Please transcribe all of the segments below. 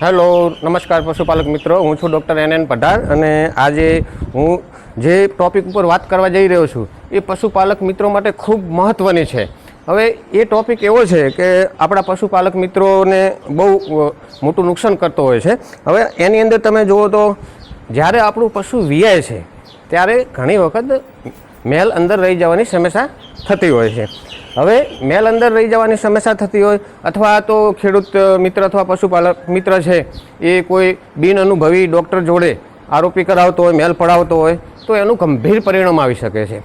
Hello, નમસ્કાર પશુપાલક મિત્રો. હું છું ડૉક્ટર એન એન પઢાર અને આજે હું જે ટોપિક ઉપર વાત કરવા જઈ રહ્યો છું, એ પશુપાલક મિત્રો માટે ખૂબ મહત્ત્વની છે. હવે એ ટોપિક એવો છે કે આપણા પશુપાલક મિત્રોને બહુ મોટું નુકસાન કરતો હોય છે. હવે એની અંદર તમે જુઓ તો, જ્યારે આપણું પશુ વિયાય છે, ત્યારે ઘણી વખત મેલ અંદર રહી જવાની સમસ્યા થતી હોય છે. હવે મેલ અંદર રહી જવાની સમસ્યા થતી હોય અથવા તો ખેડૂત મિત્ર અથવા પશુપાલક મિત્ર છે, એ કોઈ બિન અનુભવી ડૉક્ટર જોડે આરોપી કરાવતો હોય, મેલ પડાવતો હોય, તો એનું ગંભીર પરિણામ આવી શકે છે.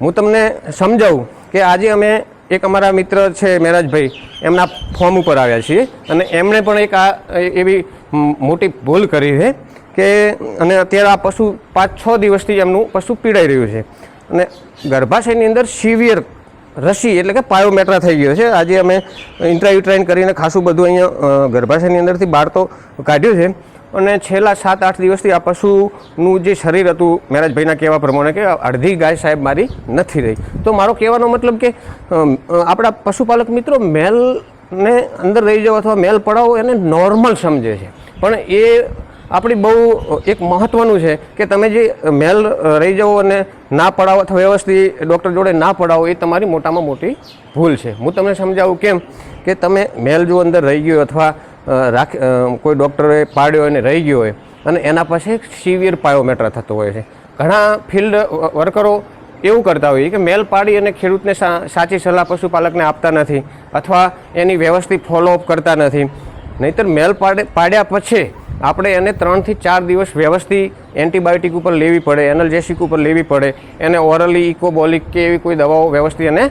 હું તમને સમજાવું કે આજે અમે એક અમારા મિત્ર છે મેરાજભાઈ, એમના ફોર્મ ઉપર આવ્યા છીએ અને એમણે પણ એક આ એવી મોટી ભૂલ કરી છે કે અને અત્યારે આ પશુ પાંચ છ દિવસથી એમનું પશુ પીડાઈ રહ્યું છે. અને ગર્ભાશયની અંદર સિવિયર રસી એટલે કે પાયોમેટ્રા થઈ ગયો છે. આજે અમે ઇન્ટ્રાયુટ્રાઇન કરીને ખાસું બધું અહીંયા ગર્ભાશયની અંદરથી બહાર તો કાઢ્યું છે. અને છેલ્લા સાત આઠ દિવસથી આ પશુનું જે શરીર હતું મેરાજભાઈના કહેવા પ્રમાણે કે અડધી ગાય સાહેબ મારી નથી રહી. તો મારો કહેવાનો મતલબ કે આપણા પશુપાલક મિત્રો મેલને અંદર રહી જાઓ અથવા મેલ પડાવો એને નોર્મલ સમજે છે. પણ એ આપણી બહુ એક મહત્ત્વનું છે કે તમે જે મેલ રહી જાઓ અને ના પડાવો અથવા વ્યવસ્થિત ડૉક્ટર જોડે ના પડાવો એ તમારી મોટામાં મોટી ભૂલ છે. હું તમને સમજાવું કેમ કે તમે મેલ જો અંદર રહી ગયો અથવા રાખ કોઈ ડૉક્ટરે પાડ્યો અને રહી ગયો હોય અને એના પાસે સિવિયર પાયોમેટ્રા થતો હોય છે. ઘણા ફિલ્ડ વર્કરો એવું કરતા હોઈએ કે મેલ પાડી અને ખેડૂતને સાચી સલાહ પશુપાલકને આપતા નથી અથવા એની વ્યવસ્થિત ફોલોઅપ કરતા નથી. નહીતર મેલ પાડે, પાડ્યા પછી આપણે એને ત્રણથી ચાર દિવસ વ્યવસ્થિત એન્ટીબાયોટિક ઉપર લેવી પડે, એનર્જેસિક ઉપર લેવી પડે, એને ઓરલી, ઇકોબોલિક કે એવી કોઈ દવાઓ વ્યવસ્થિત એને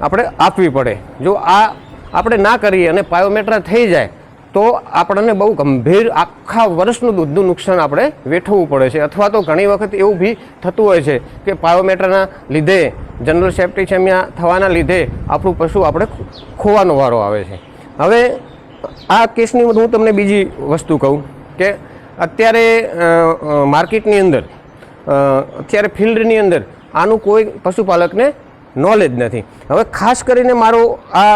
આપણે આપવી પડે. જો આ આપણે ના કરીએ અને પાયોમેટ્રા થઈ જાય, તો આપણને બહુ ગંભીર આખા વર્ષનું દૂધનું નુકસાન આપણે વેઠવું પડે છે. અથવા તો ઘણી વખત એવું બી થતું હોય છે કે પાયોમેટ્રાના લીધે, જનરલ સેપ્ટિસેમિયા થવાના લીધે આપણું પશુ આપણે ખોવાનો વારો આવે છે. હવે આ કેસની હું તમને બીજી વસ્તુ કહું. કે અત્યારે માર્કેટની અંદર અત્યારે ફિલ્ડની અંદર આનું કોઈ પશુપાલકને નોલેજ નથી. હવે ખાસ કરીને મારો આ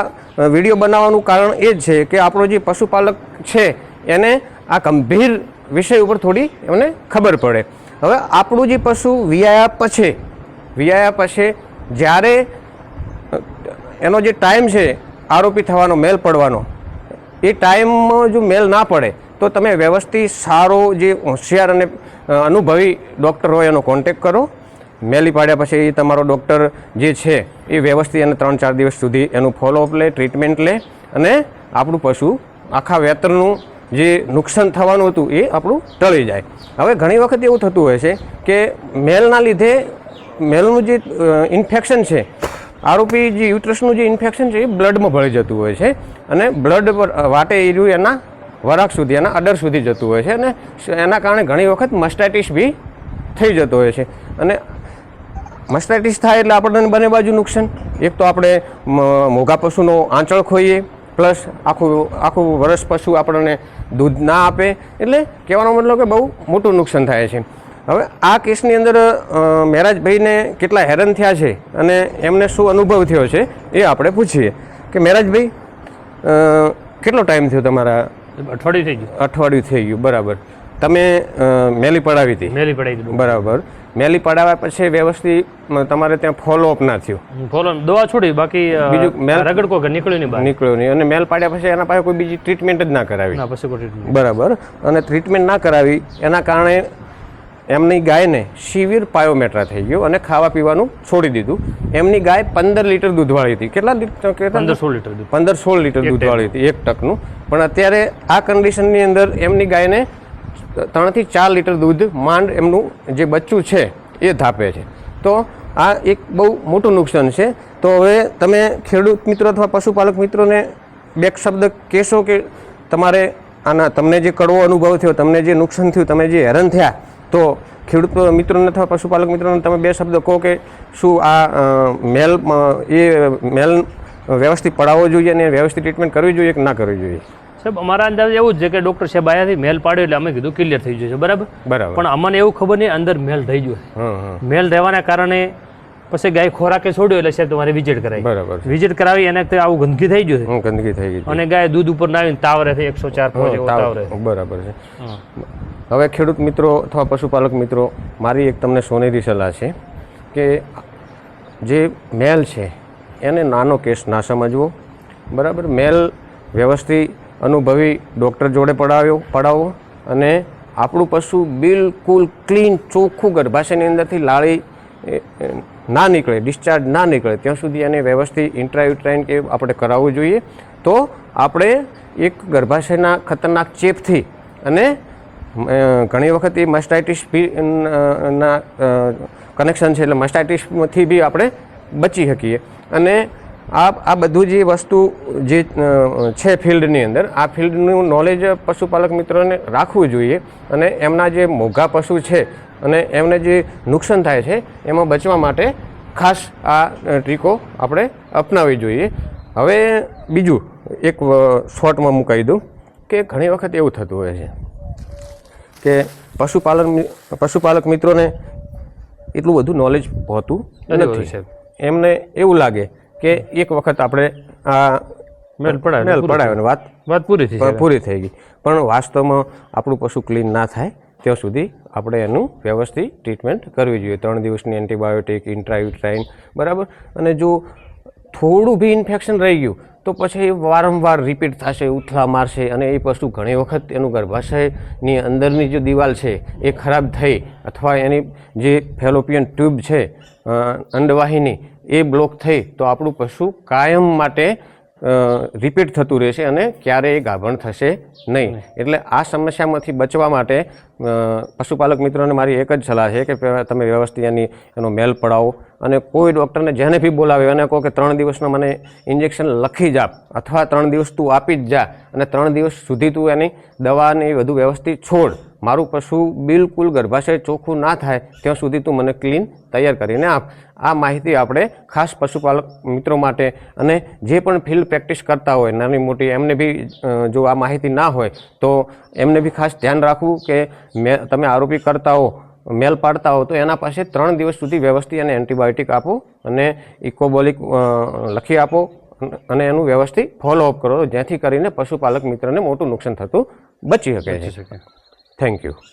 વીડિયો બનાવવાનું કારણ એ જ છે કે આપણો જે પશુપાલક છે, એને આ ગંભીર વિષય ઉપર થોડી એમને ખબર પડે. હવે આપણું જે પશુ વિયાયા પછી વિયાયા પછી જ્યારે એનો જે ટાઈમ છે, આરોપી થવાનો, મેલ પડવાનો, એ ટાઈમમાં જો મેલ ના પડે તો તમે વ્યવસ્થિત સારો જે હોશિયાર અને અનુભવી ડૉક્ટર હોય એનો કોન્ટેક કરો. મેલી પાડ્યા પછી એ તમારો ડૉક્ટર જે છે એ વ્યવસ્થિત એને ત્રણ ચાર દિવસ સુધી એનું ફોલોઅપ લે ટ્રીટમેન્ટ લે અને આપણું પશુ આખા વેતરનું જે નુકસાન થવાનું હતું એ આપણું ટળી જાય. હવે ઘણી વખત એવું થતું હોય છે કે મેલના લીધે મેલનું જે ઇન્ફેક્શન છે, આરોપી જે યુટ્રસનું જે ઇન્ફેક્શન છે એ બ્લડમાં ભળી જતું હોય છે અને બ્લડ પર વાટે એ રહ્યું એના વરાક સુધી એના અડર સુધી જતું હોય છે અને એના કારણે ઘણી વખત મસ્ટાઇટિસ બી થઈ જતો હોય છે. અને મસ્ટાઇટિસ થાય એટલે આપણને બંને બાજુ નુકસાન. એક તો આપણે મ- મોઘા પશુનો આંચળ ખોઈએ, પ્લસ આખું આખું વરસ પશુ આપણને દૂધ ના આપે, એટલે કહેવાનો મતલબ કે બહુ મોટું નુકસાન થાય છે. હવે આ કેસની અંદર મહેરાજભાઈને કેટલા હેરાન થયા છે અને એમને શું અનુભવ થયો છે એ આપણે પૂછીએ. કે મહેરાજભાઈ કેટલો ટાઈમ થયો તમારા અઠવાડિયું થઈ ગયું. અઠવાડિયું થઈ ગયું બરાબર. તમે મેલી પડાવી હતી? મેલી પડાવી હતી બરાબર. મેલી પડાવ્યા પછી વ્યવસ્થિત તમારે ત્યાં ફોલોઅપ ના થયું? ફોલો દવા છોડી બાકી બીજું મેલ- રગડકો કે નીકળ્યું નહીં નીકળ્યો નહીં. અને મેલ પાડ્યા પછી એના પાસે કોઈ બીજી ટ્રીટમેન્ટ જ ના કરાવી. ના પછી કોઈ બરાબર. અને ટ્રીટમેન્ટ ના કરાવી એના કારણે એમની ગાયને શિવિર પાયોમેટ્રા થઈ ગયો અને ખાવા પીવાનું છોડી દીધું. એમની ગાય પંદર લીટર દૂધવાળી હતી. કેટલા લીટર પંદર સોળ લીટર પંદર સોળ લીટર દૂધવાળી હતી એક ટકનું. પણ અત્યારે આ કન્ડિશનની અંદર એમની ગાયને ત્રણથી ચાર લીટર દૂધ માંડ એમનું જે બચ્ચું છે એ ધાપે છે. તો આ એક બહુ મોટું નુકસાન છે. તો હવે તમે ખેડૂત મિત્રો અથવા પશુપાલક મિત્રોને બે શબ્દ કહેશો કે તમારે આના તમને જે કડવો અનુભવ થયો તમને જે નુકસાન થયું તમે જે હેરાન થયા તો ખેડૂત મિત્રોને અથવા પશુપાલક મિત્રોને તમે બે શબ્દ કહો કે શું આ મેલ એ મેલ વ્યવસ્થિત પડાવવો જોઈએ અને વ્યવસ્થિત ટ્રીટમેન્ટ કરવી જોઈએ કે ના કરવી જોઈએ? સાહેબ અમારા અંદાજ એવું જ છે કે ડૉક્ટર સાહેબ આયાથી મેલ પાડ્યો એટલે અમે કીધું ક્લિયર થઈ જશે બરાબર? બરાબર. પણ અમને એવું ખબર નહીં અંદર મેલ થઈ ગયો મેલ રહેવાના કારણે પછી ગાય ખોરાકે છોડ્યો એટલે સાહેબ તમારે વિઝિટ કરાવી. બરાબર વિઝિટ કરાવી એને આવું ગંદકી થઈ ગયું છે. ગંદકી થઈ ગઈ અને ગાય દૂધ ઉપર ના આવીને તાવ રહે એકસો ચાર તાવ રહે બરાબર છે. હવે ખેડૂત મિત્રો અથવા પશુપાલક મિત્રો મારી એક તમને સોનેરી સલાહ છે કે જે મેલ છે એને નાનો કેસ ના સમજવો. બરાબર મેલ વ્યવસ્થિત અનુભવી ડૉક્ટર જોડે પડાવ્યો પડાવો અને આપણું પશુ બિલકુલ ક્લીન ચોખ્ખું ગર્ભાશયની અંદરથી લાળી ના નીકળે ડિસ્ચાર્જ ના નીકળે, ત્યાં સુધી એને વ્યવસ્થિત ઇન્ટ્રાયુટ્રાઇન કે આપણે કરાવવું જોઈએ, તો આપણે એક ગર્ભાશયના ખતરનાક ચેપથી અને ઘણી વખત એ મસ્ટાઇટિસ ના કનેક્શન છે, એટલે મસ્ટાઇટિસમાંથી બી આપણે બચી શકીએ. અને આ આ બધું જે વસ્તુ જે છે ફિલ્ડની અંદર, આ ફિલ્ડનું નોલેજ પશુપાલક મિત્રોને રાખવું જોઈએ અને એમના જે મોઘા પશુ છે અને એમને જે નુકસાન થાય છે એમાં બચવા માટે ખાસ આ ટ્રીકો આપણે અપનાવવી જોઈએ. હવે બીજું એક શોર્ટમાં મુકાવી દઉં કે ઘણી વખત એવું થતું હોય છે કે પશુપાલન પશુપાલક મિત્રોને એટલું બધું નોલેજ હોતું નથી. એમને એવું લાગે કે એક વખત આપણે આ મેલ પડાવ્યો મેલ પડાવ્યો વાત વાત પૂરી થઈ પૂરી થઈ ગઈ. પણ વાસ્તવમાં આપણું પશુ ક્લીન ના થાય ત્યાં સુધી આપણે એનું વ્યવસ્થિત ટ્રીટમેન્ટ કરવી જોઈએ. ત્રણ દિવસની એન્ટીબાયોટિક ઇન્ટ્રાયુટ્રાઇન બરાબર? અને જો થોડું બી ઇન્ફેક્શન રહી ગયું, તો પછી એ વારંવાર રિપીટ થશે, ઉથલા મારશે અને એ પશુ ઘણી વખત એનું ગર્ભાશયની અંદરની જે દિવાલ છે, એ ખરાબ થઈ અથવા એની જે ફેલોપિયન ટ્યુબ છે અંડવાહિની, એ બ્લોક થઈ, તો આપણું પશુ કાયમ માટે રિપીટ થતું રહેશે અને ક્યારેય ગાભણ થશે નહીં. એટલે આ સમસ્યામાંથી બચવા માટે પશુપાલક મિત્રોને મારી એક જ સલાહ છે કે તમે વ્યવસ્થિત એની એનો મેલ પડાવો અને કોઈ ડૉક્ટરને જેને બી બોલાવે એને કહો કે ત્રણ દિવસનો મને ઇન્જેક્શન લખી જ આપ અથવા ત્રણ દિવસ તું આપી જ જા અને ત્રણ દિવસ સુધી તું એની દવાની વધુ વ્યવસ્થિત છોડ. મારું પશુ બિલકુલ ગર્ભાશય ચોખ્ખું ના થાય, ત્યાં સુધી તું મને ક્લીન તૈયાર કરીને આપ. આ માહિતી આપણે ખાસ પશુપાલક મિત્રો માટે અને જે પણ ફિલ્ડ પ્રેક્ટિસ કરતા હોય, નાની મોટી, એમને બી જો આ માહિતી ના હોય, તો એમને બી ખાસ ધ્યાન રાખવું કે મે, તમે આરોપી કરતા હો, મેલ પાડતા હો, તો એના પાસે ત્રણ દિવસ સુધી વ્યવસ્થિત અને એન્ટીબાયોટિક આપો અને ઇકોબોલિક લખી આપો અને એનું વ્યવસ્થિત ફોલોઅપ કરો, જેથી કરીને પશુપાલક મિત્રને મોટું નુકસાન થતું બચી શકે છે. Thank you.